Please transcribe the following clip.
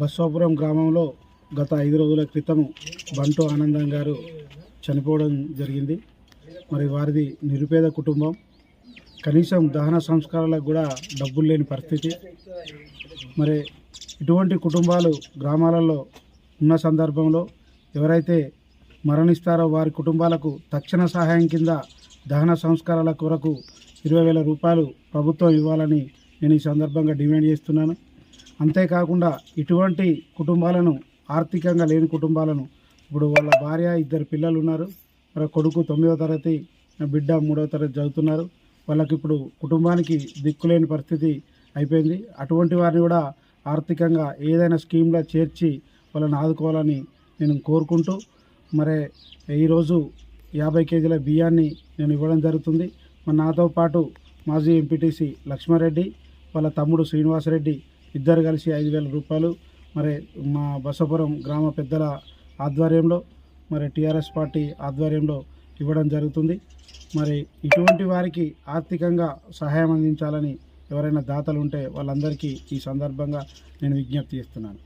బస్వాపురం గ్రామంలో గత ఐదు రోజుల క్రితం బంటు ఆనందం గారు చనిపోవడం జరిగింది. మరి వారిది నిరుపేద కుటుంబం. కనీసం దహన సంస్కారాలకు కూడా డబ్బులు లేని పరిస్థితి. మరి ఇటువంటి కుటుంబాలు గ్రామాలలో ఉన్న సందర్భంలో ఎవరైతే మరణిస్తారో వారి కుటుంబాలకు తక్షణ సహాయం కింద దహన సంస్కారాల కొరకు ఇరవై వేల రూపాయలు ప్రభుత్వం ఇవ్వాలని నేను ఈ సందర్భంగా డిమాండ్ చేస్తున్నాను. అంతేకాకుండా ఇటువంటి కుటుంబాలను ఆర్థికంగా లేని కుటుంబాలను ఇప్పుడు వాళ్ళ భార్య ఇద్దరు పిల్లలు ఉన్నారు మరి కొడుకు తొమ్మిదవ తరగతి నా బిడ్డ మూడవ తరగతి చదువుతున్నారు. వాళ్ళకి ఇప్పుడు కుటుంబానికి దిక్కులేని పరిస్థితి అయిపోయింది. అటువంటి వారిని కూడా ఆర్థికంగా ఏదైనా స్కీమ్లో చేర్చి వాళ్ళని ఆదుకోవాలని నేను కోరుకుంటూ మరి ఈరోజు యాభై కేజీల బియ్యాన్ని నేను ఇవ్వడం జరుగుతుంది. మరి నాతో పాటు మాజీ ఎంపీటీసీ లక్ష్మారెడ్డి వాళ్ళ తమ్ముడు శ్రీనివాసరెడ్డి ఇద్దరు కలిసి ఐదు వేల రూపాయలు మరి మా బసపురం గ్రామ పెద్దల ఆధ్వర్యంలో మరి టీఆర్ఎస్ పార్టీ ఆధ్వర్యంలో ఇవ్వడం జరుగుతుంది. మరి ఇటువంటి వారికి ఆర్థికంగా సహాయం అందించాలని ఎవరైనా దాతలు ఉంటే వాళ్ళందరికీ ఈ సందర్భంగా నేను విజ్ఞప్తి చేస్తున్నాను.